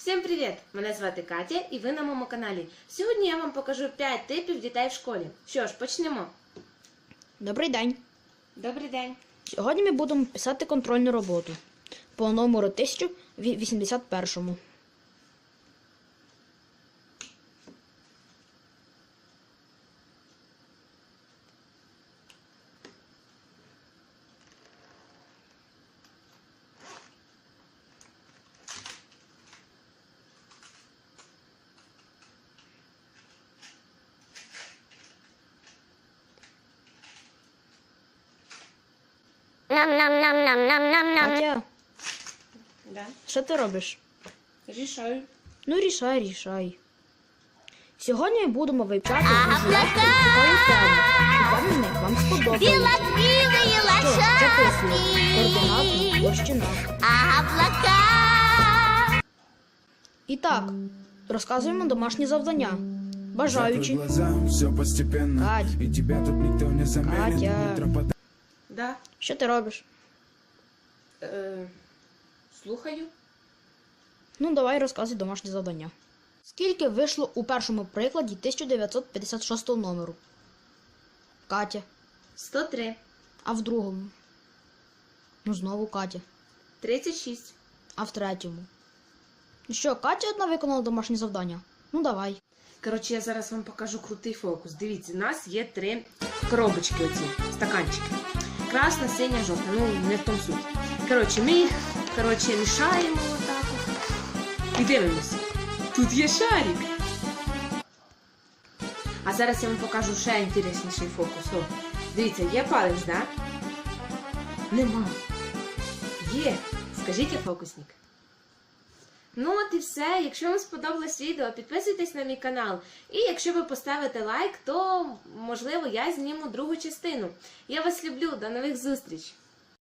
Всім привіт! Мене звати Катя і ви на моєму каналі. Сьогодні я вам покажу 5 типів дітей в школі. Що ж, почнемо. Добрий день. Добрий день. Сьогодні ми будемо писати контрольну роботу по номеру 1081. Катя, Да. що ти робиш? Рішаю. Ну, рішай, рішай. Сьогодні будемо вивчати дуже легко теми. Упевнений, вам сподобається. Белокрылые Що, лошадки, Координати, площина. облака. І так, розказуємо домашні завдання. Бажаючи. глаза, все постепенно Кать. И тебя тут никто не заменит Катя. Да. Що ти робиш? Е, слухаю. Ну, давай розказуй домашні завдання. Скільки вийшло у першому прикладі 1956 номеру? Катя. 103. А в другому? Ну, знову Катя. 36. А в третьому? Ну що, Катя одна виконала домашнє завдання? Ну давай. Коротше, я зараз вам покажу крутий фокус. Дивіться, у нас є три коробочки оці, стаканчики. Красна, синя, жовта. Ну, не в тому суть. Коротше, ми їх коротше, мішаємо отак. І дивимося. Тут є шарик. А зараз я вам покажу ще інтересніший фокус. О, дивіться, є палець, да? Нема. Є. Скажіть, фокусник. Ну от і все. Якщо вам сподобалось відео, підписуйтесь на мій канал. І якщо ви поставите лайк, то можливо я зніму другу частину. Я вас люблю, до нових зустріч!